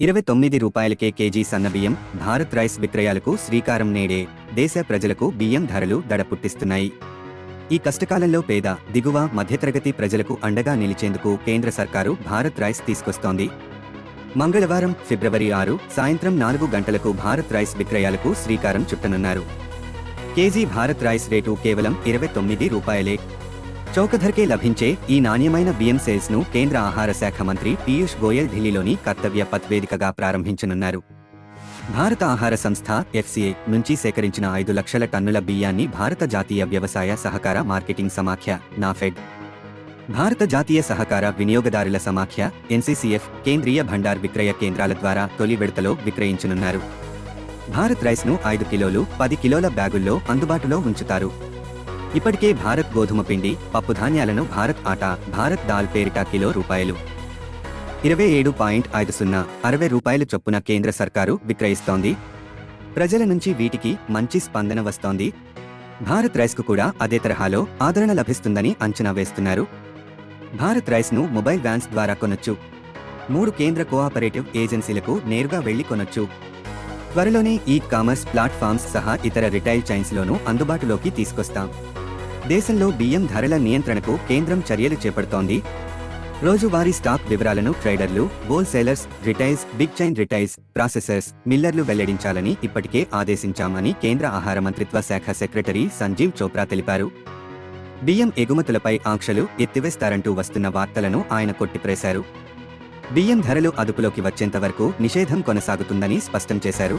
ఇరవై తొమ్మిది రూపాయలకే కేజీ సన్నబియ్యం భారత్ రైస్ విక్రయాలకు శ్రీకారం నేడే దేశ ప్రజలకు బియ్యం ధరలు దడ పుట్టిస్తున్నాయి. ఈ కష్టకాలంలో పేద దిగువ మధ్యతరగతి ప్రజలకు అండగా నిలిచేందుకు కేంద్ర సర్కారు భారత్ రైస్ తీసుకొస్తోంది. మంగళవారం ఫిబ్రవరి ఆరు సాయంత్రం నాలుగు గంటలకు భారత్ రైస్ విక్రయాలకు శ్రీకారం చుట్టనున్నారు. కేజీ భారత్ రైస్ రేటు కేవలం ఇరవై తొమ్మిది రూపాయలే. చౌకధరకే లభించే ఈ నాణ్యమైన బియ్యం సేల్స్ను కేంద్ర ఆహార శాఖ మంత్రి పీయూష్ గోయల్ ఢిల్లీలోని కర్తవ్య పథ్ వేదికగా ప్రారంభించనున్నారు. భారత ఆహార సంస్థ ఎఫ్సిఐ నుంచి సేకరించిన ఐదు లక్షల టన్నుల బియ్యాన్ని భారత జాతీయ వ్యవసాయ సహకార మార్కెటింగ్ సమాఖ్య నాఫెడ్. భారత జాతీయ సహకార వినియోగదారుల సమాఖ్య ఎన్సీసీఎఫ్ కేంద్రీయ భండార్ విక్రయ కేంద్రాల ద్వారా తొలి విడతలో విక్రయించనున్నారు. భారత్ రైస్ను ఐదు కిలోలు పది కిలోల బ్యాగుల్లో అందుబాటులో ఉంచుతారు. ఇప్పటికే భారత్ గోధుమ పిండి పప్పు ధాన్యాలను భారత్ ఆటా భారత్ దాల్ పేరిట కిలో రూపాయలు. ఇరవై ఏడు పాయింట్ ఐదు సున్నా అరవై రూపాయల చొప్పున కేంద్ర సర్కారు విక్రయిస్తోంది. ప్రజల నుంచి వీటికి మంచి స్పందన వస్తోంది. భారత్ రైస్కు కూడా అదే తరహాలో ఆదరణ లభిస్తుందని అంచనా వేస్తున్నారు. భారత్ రైస్ను మొబైల్ వ్యాన్స్ ద్వారా కొనొచ్చు. మూడు కేంద్ర కోఆపరేటివ్ ఏజెన్సీలకు నేరుగా వెళ్ళి కొనొచ్చు. త్వరలోనే ఈ కామర్స్ ప్లాట్ఫామ్స్ సహా ఇతర రిటైల్ చైన్స్లోనూ అందుబాటులోకి తీసుకొస్తాం. దేశంలో బియ్యం ధరల నియంత్రణకు కేంద్రం చర్యలు చేపడుతోంది. రోజువారీ స్టాక్ వివరాలను ట్రేడర్లు wholesalers retails big chain retails processors మిల్లర్లు వెల్లడించాలని ఇప్పటికే ఆదేశించామని కేంద్ర ఆహార మంత్రిత్వ శాఖ సెక్రటరీ సంజీవ్ చోప్రా తెలిపారు. బియ్యం ఎగుమతులపై ఆంక్షలు ఎత్తివేస్తారంటూ వస్తున్న వార్తలను ఆయన కొట్టిప్రేశారు. బియ్యం ధరలు అదుపులోకి వచ్చేంత వరకు నిషేధం కొనసాగుతుందని స్పష్టం చేశారు.